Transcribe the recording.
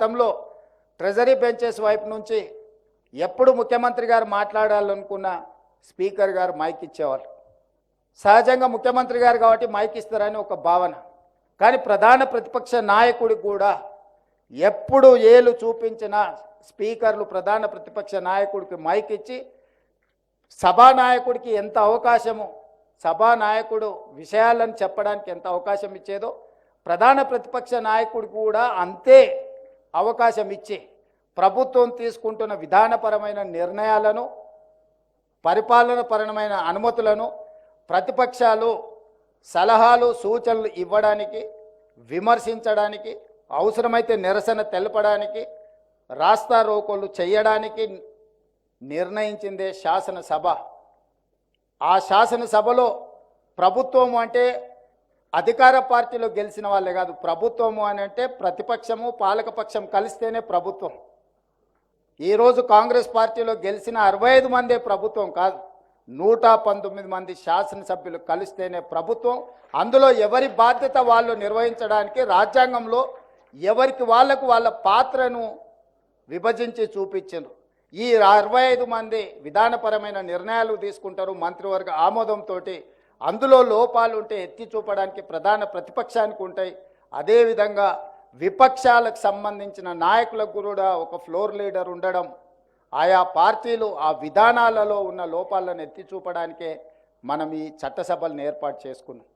గతంలో treasury benches వైపు నుంచి ఎప్పుడు ముఖ్యమంత్రి గారు మాట్లాడాలనుకున్న స్పీకర్ గారు మైక్ ఇచ్చేవారు సహజంగా ముఖ్యమంత్రి గారు కాబట్టి మైక్ ఇస్తారని ఒక భావన. కానీ ప్రధాన ప్రతిపక్ష నాయకుడు కూడా ఎప్పుడు ఏలు చూపించిన స్పీకర్లు ప్రధాన ప్రతిపక్ష నాయకుడికి మైక్ ఇచ్చి సభానాయకుడికి ఎంత అవకాశము సభానాయకుడు విషయాలను చెప్పడానికి ఎంత అవకాశం ఇచ్చేదో ప్రధాన ప్రతిపక్ష నాయకుడు కూడా అంతే అవకాశం ఇచ్చి ప్రభుత్వం తీసుకుంటున్న విధానపరమైన నిర్ణయాలను పరిపాలనపరమైన అనుమతులను ప్రతిపక్షాలు సలహాలు సూచనలు ఇవ్వడానికి విమర్శించడానికి అవసరమైతే నిరసన తెలపడానికి రాస్తా రోకోలు చేయడానికి నిర్ణయించిందే శాసనసభ. ఆ శాసనసభలో ప్రభుత్వం అంటే అధికార పార్టీలో గెలిచిన వాళ్ళే కాదు ప్రభుత్వము అని అంటే ప్రతిపక్షము పాలకపక్షం కలిస్తేనే ప్రభుత్వం. ఈరోజు కాంగ్రెస్ పార్టీలో గెలిచిన అరవై ఐదు మందే ప్రభుత్వం కాదు నూట పంతొమ్మిది మంది శాసనసభ్యులు కలిస్తేనే ప్రభుత్వం. అందులో ఎవరి బాధ్యత వాళ్ళు నిర్వహించడానికి రాజ్యాంగంలో ఎవరికి వాళ్ళకు వాళ్ళ పాత్రను విభజించి చూపించారు ఈ అరవై ఐదు మంది విధానపరమైన నిర్ణయాలు తీసుకుంటారు మంత్రివర్గ ఆమోదంతో అందులో లోపాలు ఉంటే ఎత్తి చూపడానికి ప్రధాన ప్రతిపక్షానికి ఉంటాయి. అదేవిధంగా విపక్షాలకు సంబంధించిన నాయకులకు కూడా ఒక ఫ్లోర్ లీడర్ ఉండడం ఆయా పార్టీలు ఆ విధానాలలో ఉన్న లోపాలను ఎత్తి చూపడానికే మనం ఈ చట్టసభలను ఏర్పాటు చేసుకున్నాం.